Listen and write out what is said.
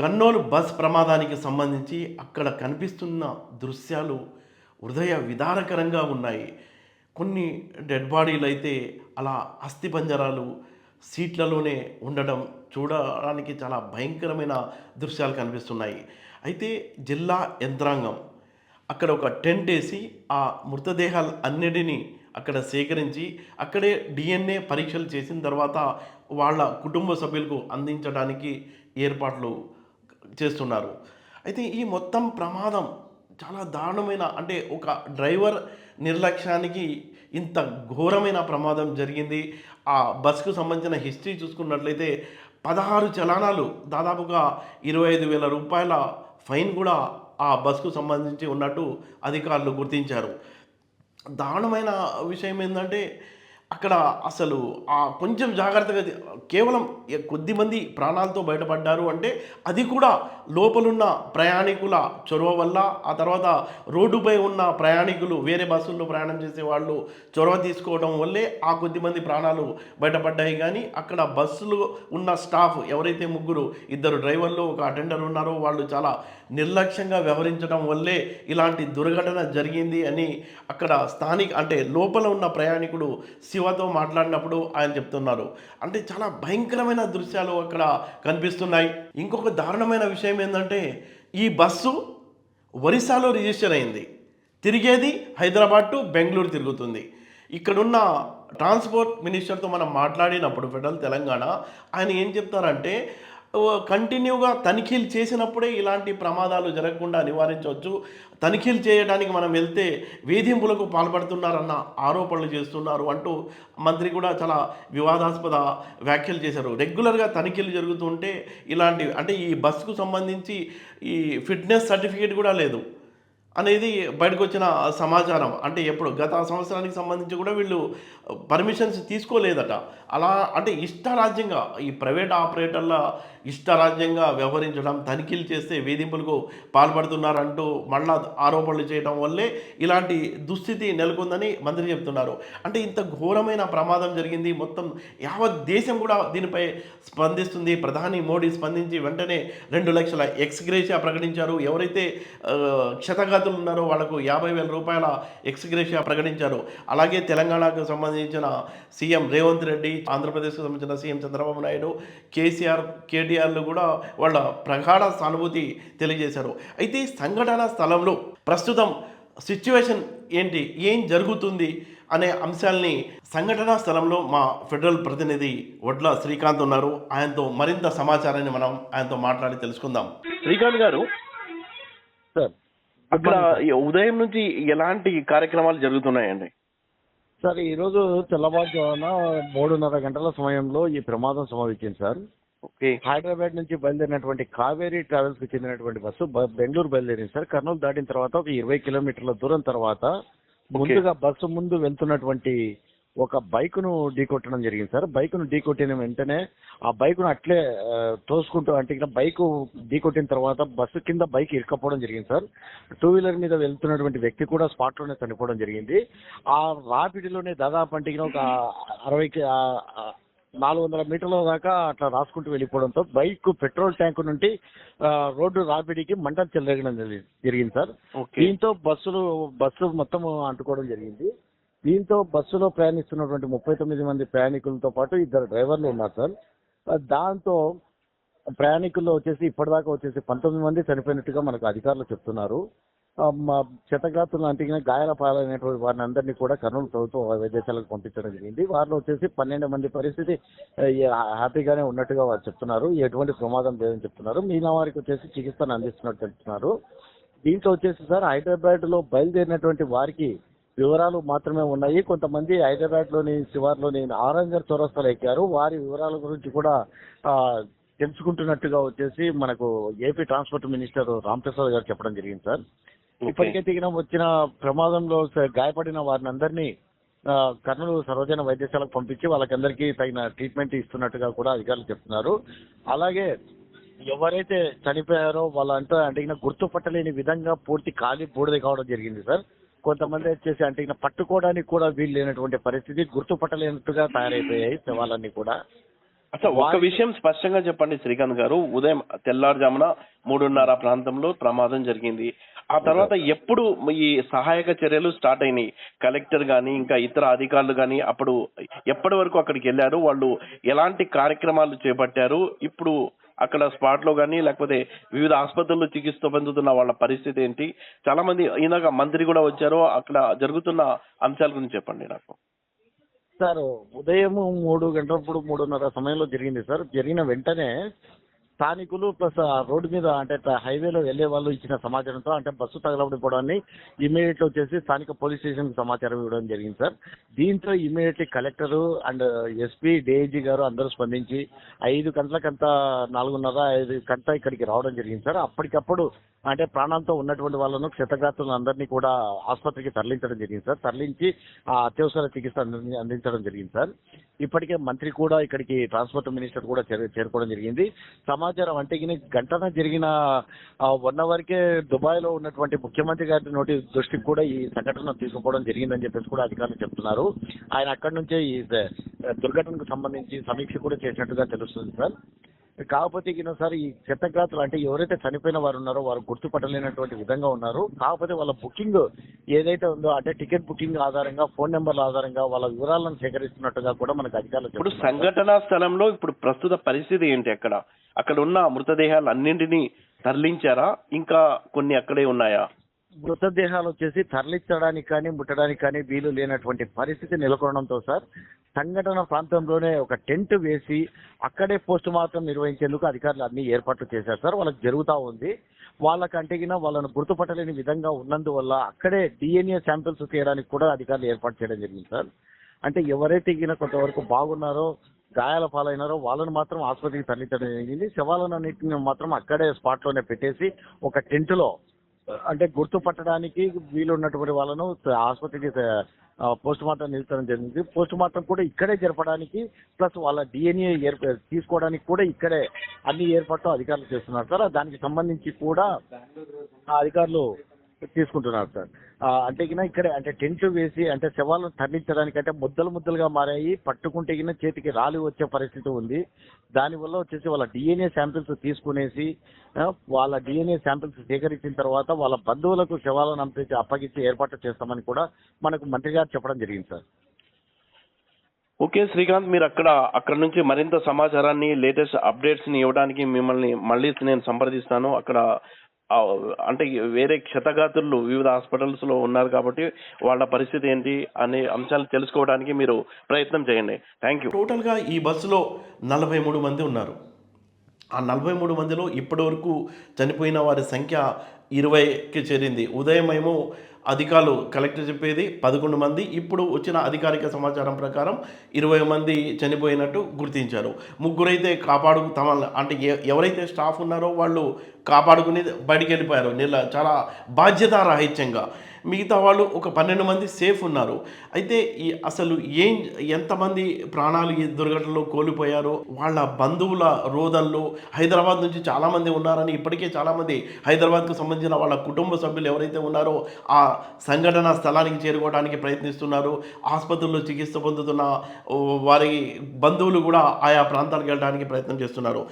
Kurnool bus ప్రమాదానికి సంబంధించి అక్కడ కనిపిస్తున్న దృశ్యాలు హృదయ విదారకరంగా ఉన్నాయి. కొన్ని డెడ్ బాడీలు అయితే అలా అస్థిపంజరాలు సీట్లలోనే ఉండడం చూడడానికి చాలా భయంకరమైన దృశ్యాలు కనిపిస్తున్నాయి. అయితే జిల్లా యంత్రాంగం అక్కడ ఒక టెంట్ వేసి ఆ మృతదేహాలు అన్నిటినీ అక్కడ సేకరించి అక్కడే డిఎన్ఏ పరీక్షలు చేసిన తర్వాత వాళ్ళ కుటుంబ సభ్యులకు అందించడానికి ఏర్పాట్లు చేస్తున్నారు. అయితే ఈ మొత్తం ప్రమాదం చాలా దారుణమైన అంటే ఒక డ్రైవర్ నిర్లక్ష్యానికి ఇంత ఘోరమైన ప్రమాదం జరిగింది. ఆ బస్కు సంబంధించిన హిస్టరీ చూసుకున్నట్లయితే పదహారు చలానాలు దాదాపుగా ఇరవై ఐదు వేల రూపాయల ఫైన్ కూడా ఆ బస్కు సంబంధించి ఉన్నట్టు అధికారులు గుర్తించారు. దారుణమైన విషయం ఏంటంటే అక్కడ అసలు ఆ కొంచెం జాగ్రత్తగా కేవలం కొద్ది మంది ప్రాణాలతో బయటపడ్డారు అంటే అది కూడా లోపలున్న ప్రయాణికుల చొరవ వల్ల ఆ తర్వాత రోడ్డుపై ఉన్న ప్రయాణికులు వేరే బస్సుల్లో ప్రయాణం చేసే వాళ్ళు చొరవ తీసుకోవడం వల్లే ఆ కొద్ది మంది ప్రాణాలు బయటపడ్డాయి. కానీ అక్కడ బస్సులు ఉన్న స్టాఫ్ ఎవరైతే ముగ్గురు ఇద్దరు డ్రైవర్లు ఒక అటెండర్ ఉన్నారో వాళ్ళు చాలా నిర్లక్ష్యంగా వ్యవహరించడం వల్లే ఇలాంటి దుర్ఘటన జరిగింది అని అక్కడ స్థానిక అంటే లోపల ఉన్న ప్రయాణికుడు శివతో మాట్లాడినప్పుడు ఆయన చెప్తున్నారు. అంటే చాలా భయంకరమైన దృశ్యాలు అక్కడ కనిపిస్తున్నాయి. ఇంకొక దారుణమైన విషయం ఏంటంటే ఈ బస్సు ఒరిస్సాలో రిజిస్టర్ అయింది. తిరిగేది హైదరాబాద్ టు బెంగళూరు తిరుగుతుంది. ఇక్కడున్న ట్రాన్స్పోర్ట్ మినిస్టర్తో మనం మాట్లాడినప్పుడు ఫెడరల్ తెలంగాణ ఆయన ఏం చెప్తారంటే కంటిన్యూగా తనిఖీలు చేసినప్పుడే ఇలాంటి ప్రమాదాలు జరగకుండా నివారించవచ్చు. తనిఖీలు చేయడానికి మనం వెళ్తే వేధింపులకు పాల్పడుతున్నారన్న ఆరోపణలు చేస్తున్నారు అంటూ మంత్రి కూడా చాలా వివాదాస్పద వ్యాఖ్యలు చేశారు. రెగ్యులర్గా తనిఖీలు జరుగుతుంటే ఇలాంటి అంటే ఈ బస్సుకు సంబంధించి ఈ ఫిట్నెస్ సర్టిఫికేట్ కూడా లేదు. అనేది బయటకు వచ్చిన సమాచారం. అంటే ఎప్పుడు గత సంవత్సరానికి సంబంధించి కూడా వీళ్ళు పర్మిషన్స్ తీసుకోలేదట. అలా అంటే ఇష్టరాజ్యంగా ఈ ప్రైవేట్ ఆపరేటర్ల ఇష్టరాజ్యంగా వ్యవహరించడం తనిఖీలు చేస్తే వేధింపులకు పాల్పడుతున్నారంటూ మళ్ళా ఆరోపణలు చేయడం వల్లే ఇలాంటి దుస్థితి నెలకొందని మంత్రి చెప్తున్నారు. అంటే ఇంత ఘోరమైన ప్రమాదం జరిగింది. మొత్తం యావత్ దేశం కూడా దీనిపై స్పందిస్తుంది. ప్రధాని మోడీ స్పందించి వెంటనే రెండు లక్షల ఎక్స్గ్రేషియా ప్రకటించారు. ఎవరైతే క్షతగాతులు క్షతగాతులు ఉన్నారో? వాళ్ళకు యాభై వేల రూపాయల ఎక్స్గ్రేషియా ప్రకటించారు. అలాగే తెలంగాణకు సంబంధించిన సీఎం రేవంత్ రెడ్డి ఆంధ్రప్రదేశ్కు సంబంధించిన సీఎం చంద్రబాబు నాయుడు కేసీఆర్ కేటీఆర్లు కూడా వాళ్ళ ప్రగాఢ సానుభూతి తెలియజేశారు. అయితే సంఘటన స్థలంలో ప్రస్తుతం సిచ్యువేషన్ ఏంటి? ఏం జరుగుతుంది? అనే అంశాల్ని సంఘటనా స్థలంలో మా ఫెడరల్ ప్రతినిధి వడ్ల శ్రీకాంత్ ఉన్నారు. ఆయనతో మరింత సమాచారాన్ని మనం ఆయనతో మాట్లాడి తెలుసుకుందాం. శ్రీకాంత్ గారు సార్ అక్కడ ఉదయం నుంచి ఎలాంటి కార్యక్రమాలు జరుగుతున్నాయండి? సార్ ఈ రోజు తెల్లవారుజామున మూడున్నర గంటల సమయంలో ఈ ప్రమాదం సంభవించింది సార్. ఓకే. హైదరాబాద్ నుంచి బయలుదేరినటువంటి కావేరీ ట్రావెల్స్కి చెందినటువంటి బస్సు బెంగళూరు బయలుదేరింది సార్. కర్నూలు దాటిన తర్వాత ఒక ఇరవై కిలోమీటర్ల దూరం తర్వాత ముందుగా బస్సు ముందు వెళ్తున్నటువంటి ఒక బైక్ను ఢీకొట్టడం జరిగింది సార్. బైక్ను ఢీకొట్టిన వెంటనే ఆ బైక్ను అట్లే తోసుకుంటూ అంటే ఇక్కడ బైక్ ఢీకొట్టిన తర్వాత బస్సు కింద బైక్ ఇరుక్కపోవడం జరిగింది సార్. టూ వీలర్ మీద వెళ్తున్నటువంటి వ్యక్తి కూడా స్పాట్లోనే చనిపోవడం జరిగింది. ఆ రాపిడిలోనే దాదాపు అంటే ఒక అరవై నాలుగు వందల మీటర్ల దాకా అట్లా రాసుకుంటూ వెళ్ళిపోవడంతో బైక్ పెట్రోల్ ట్యాంక్ నుండి రోడ్డు రాపిడికి మంటలు చెలరగడం జరిగి- జరిగింది సార్. దీంతో బస్సులు బస్సు మొత్తం అంటుకోవడం జరిగింది. దీంతో బస్సులో ప్రయాణిస్తున్నటువంటి ముప్పై తొమ్మిది మంది ప్రయాణికులతో పాటు ఇద్దరు డ్రైవర్లు ఉన్నారు సార్. దాంతో ప్రయాణికుల్లో వచ్చేసి ఇప్పటిదాకా వచ్చేసి పంతొమ్మిది మంది చనిపోయినట్టుగా మనకు అధికారులు చెప్తున్నారు. మా క్షతగాతులు అంటిగిన గాయాల పాలైనటువంటి వారిని అందరినీ కూడా కర్నూలు ప్రభుత్వ విదేశాలకు పంపించడం జరిగింది. వారిలో వచ్చేసి పన్నెండు మంది పరిస్థితి హ్యాపీగానే ఉన్నట్టుగా వారు చెప్తున్నారు. ఎటువంటి ప్రమాదం లేదని చెప్తున్నారు. మిగిలిన వారికి వచ్చేసి చికిత్సను అందిస్తున్నట్టు చెప్తున్నారు. దీంట్లో వచ్చేసి సార్ హైదరాబాద్లో బయలుదేరినటువంటి వారికి వివరాలు మాత్రమే ఉన్నాయి. కొంతమంది హైదరాబాద్లోని శివార్లోని ఆరంగర్ చౌరస్తాలో ఎక్కారు. వారి వివరాల గురించి కూడా తెలుసుకుంటున్నట్టుగా వచ్చేసి మనకు ఏపీ ట్రాన్స్పోర్ట్ మినిస్టర్ రామప్రసాద్ గారు చెప్పడం జరిగింది సార్. ఇప్పటికే దిగిన వచ్చిన ప్రమాదంలో గాయపడిన వారిని అందరినీ కర్నూలు సర్వజన వైద్యశాలకు పంపించి వాళ్ళకందరికీ తగిన ట్రీట్మెంట్ ఇస్తున్నట్టుగా కూడా అధికారులు చెప్తున్నారు. అలాగే ఎవరైతే చనిపోయారో వాళ్ళంతా అంటే ఈయన గుర్తుపట్టలేని విధంగా పూర్తి ఖాళీ బూడిద కావడం జరిగింది సార్. కొంతమంది వచ్చేసి అంటే ఈయన పట్టుకోవడానికి కూడా వీలు లేనటువంటి పరిస్థితి గుర్తుపట్టలేనట్టుగా తయారైపోయాయి శవాలన్నీ కూడా. అసలు ఒక విషయం స్పష్టంగా చెప్పండి శ్రీకాంత్ గారు. ఉదయం తెల్లారుజామున మూడున్నర ప్రాంతంలో ప్రమాదం జరిగింది. ఆ తర్వాత ఎప్పుడు ఈ సహాయక చర్యలు స్టార్ట్ అయినాయి? కలెక్టర్ గాని ఇంకా ఇతర అధికారులు గాని అప్పుడు ఎప్పటి వరకు అక్కడికి వెళ్ళారు? వాళ్ళు ఎలాంటి కార్యక్రమాలు చేపట్టారు? ఇప్పుడు అక్కడ స్పాట్లో కానీ లేకపోతే వివిధ ఆసుపత్రుల్లో చికిత్స పొందుతున్న వాళ్ళ పరిస్థితి ఏంటి? చాలా మంది ఇందాక మంత్రి కూడా వచ్చారు. అక్కడ జరుగుతున్న అంశాల గురించి చెప్పండి నాకు. సార్ ఉదయం మూడు గంటలప్పుడు మూడున్నర సమయంలో జరిగింది సార్. జరిగిన వెంటనే స్థానికులు ప్లస్ రోడ్డు మీద అంటే హైవేలో వెళ్ళే వాళ్ళు ఇచ్చిన సమాచారంతో అంటే బస్సు తగలబడిపోవడాన్ని ఇమీడియట్ వచ్చేసి స్థానిక పోలీస్ స్టేషన్ సమాచారం ఇవ్వడం జరిగింది సార్. దీంతో immediately collector and SP DIG garu అందరూ స్పందించి ఐదు గంటలకంతా నాలుగున్నర ఐదు గంట ఇక్కడికి రావడం జరిగింది సార్. అప్పటికప్పుడు అంటే ప్రాణాలతో ఉన్నటువంటి వాళ్ళను క్షతగాత్రులను అందరినీ కూడా ఆసుపత్రికి తరలించడం జరిగింది సార్. తరలించి ఆ అత్యవసర చికిత్స అందించడం జరిగింది సార్. ఇప్పటికే మంత్రి కూడా ఇక్కడికి ట్రాన్స్పోర్ట్ మినిస్టర్ కూడా చేరుకోవడం జరిగింది. సమాచారం అంటే గంటన జరిగిన వన్ అవర్కే దుబాయ్లో ఉన్నటువంటి ముఖ్యమంత్రి గారి నోటి దృష్టికి కూడా ఈ సంఘటన తీసుకుపోవడం జరిగిందని చెప్పేసి కూడా అధికారులు చెప్తున్నారు. ఆయన అక్కడి నుంచే ఈ దుర్ఘటనకు సంబంధించి సమీక్ష కూడా చేసినట్టుగా తెలుస్తుంది సార్. కాకపోతే ఈయన సార్ ఈ క్షతగాత్రులు అంటే ఎవరైతే చనిపోయిన వారు ఉన్నారో వారు గుర్తుపట్టలేనటువంటి విధంగా ఉన్నారు. కాకపోతే వాళ్ళ బుకింగ్ ఏదైతే ఉందో అంటే టికెట్ బుకింగ్ ఆధారంగా ఫోన్ నెంబర్ల ఆధారంగా వాళ్ళ వివరాలను సేకరిస్తున్నట్టుగా కూడా మనకు అధికారులు ఇప్పుడు. సంఘటనా స్థలంలో ఇప్పుడు ప్రస్తుత పరిస్థితి ఏంటి అక్కడ? అక్కడ ఉన్న మృతదేహాలు అన్నింటినీ తరలించారా? ఇంకా కొన్ని అక్కడే ఉన్నాయా? మృతదేహాలు వచ్చేసి తరలించడానికి కానీ ముట్టడానికి కానీ వీలు లేనటువంటి పరిస్థితి నెలకొనడంతో సార్ సంఘటన ప్రాంతంలోనే ఒక టెంట్ వేసి అక్కడే పోస్ట్ మార్టం నిర్వహించేందుకు అధికారులు అన్ని ఏర్పాట్లు చేశారు సార్. వాళ్ళకి జరుగుతూ ఉంది. వాళ్ళకి అంటగిన వాళ్ళను గుర్తుపట్టలేని విధంగా ఉన్నందువల్ల అక్కడే డిఎన్ఏ శాంపిల్స్ తీయడానికి కూడా అధికారులు ఏర్పాటు చేయడం జరిగింది సార్. అంటే ఎవరైతే ఈయన కొంతవరకు బాగున్నారో గాయాల పాలైనారో వాళ్ళని మాత్రం ఆసుపత్రికి తరలించడం జరిగింది. శవాలను అన్నింటిని మాత్రం అక్కడే స్పాట్లోనే పెట్టేసి ఒక టెంట్లో అంటే గుర్తుపట్టడానికి వీలు ఉన్నటువంటి వాళ్ళను ఆసుపత్రికి పోస్ట్ మార్టం నిలుచడం జరిగింది. పోస్ట్ మార్టం కూడా ఇక్కడే జరపడానికి ప్లస్ వాళ్ళ డిఎన్ఏ తీసుకోవడానికి కూడా ఇక్కడే అన్ని ఏర్పాట్లు అధికారులు చేస్తున్నారు. సార్ దానికి సంబంధించి కూడా ఆ అధికారులు తీసుకుంటున్నారు సార్. అంటే గిన అంటే టెంట్ వేసి అంటే శవాలను తరలించడానికి అంటే ముద్దలు ముద్దలుగా మారాయి పట్టుకుంటే గిన చేతికి రాలి వచ్చే పరిస్థితి ఉంది. దానివల్ల వచ్చేసి వాళ్ళ డిఎన్ఏ శాంపిల్స్ తీసుకునేసి వాళ్ళ డిఎన్ఏ శాంపిల్స్ సేకరించిన తర్వాత వాళ్ళ బంధువులకు శవాలను అంపించి అప్పగించి ఏర్పాటు చేస్తామని కూడా మనకు మంత్రి గారు చెప్పడం జరిగింది సార్. ఓకే శ్రీకాంత్ మీరు అక్కడ అక్కడ నుంచి మరింత సమాచారాన్ని లేటెస్ట్ అప్డేట్స్ని ఇవ్వడానికి మిమ్మల్ని మళ్ళీ నేను సంప్రదిస్తాను. అక్కడ అంటే వేరే క్షతగాతులు వివిధ హాస్పిటల్స్లో ఉన్నారు కాబట్టి వాళ్ళ పరిస్థితి ఏంటి అనే అంశాలు తెలుసుకోవడానికి మీరు ప్రయత్నం చేయండి. థ్యాంక్ యూ టోటల్గా ఈ బస్సులో నలభై మూడు మంది ఉన్నారు. ఆ నలభై మూడు మందిలో ఇప్పటివరకు చనిపోయిన వారి సంఖ్య ఇరవైకి చేరింది. ఉదయం ఏమో అధికారులు కలెక్టర్ చెప్పేది పదకొండు మంది. ఇప్పుడు వచ్చిన అధికారిక సమాచారం ప్రకారం ఇరవై మంది చనిపోయినట్టు గుర్తించారు. ముగ్గురైతే కాపాడు తమ అంటే ఎ- ఎవరైతే స్టాఫ్ ఉన్నారో వాళ్ళు కాపాడుకుని బయటికి వెళ్ళిపోయారు. నిల చాలా బాధ్యతారాహిత్యంగా. మిగతా వాళ్ళు ఒక పన్నెండు మంది సేఫ్ ఉన్నారు. అయితే ఈ అసలు ఏం ఎంతమంది ప్రాణాలు ఈ దుర్ఘటనలో కోల్పోయారో వాళ్ళ బంధువుల రోదల్లో హైదరాబాద్ నుంచి చాలామంది ఉన్నారని ఇప్పటికే చాలామంది హైదరాబాద్కు సంబంధించిన వాళ్ళ కుటుంబ సభ్యులు ఎవరైతే ఉన్నారో ఆ సంఘటన స్థలానికి చేరుకోవడానికి ప్రయత్నిస్తున్నారు. ఆసుపత్రుల్లో చికిత్స పొందుతున్న వారి బంధువులు కూడా ఆయా ప్రాంతాలకు వెళ్ళడానికి ప్రయత్నం చేస్తున్నారు.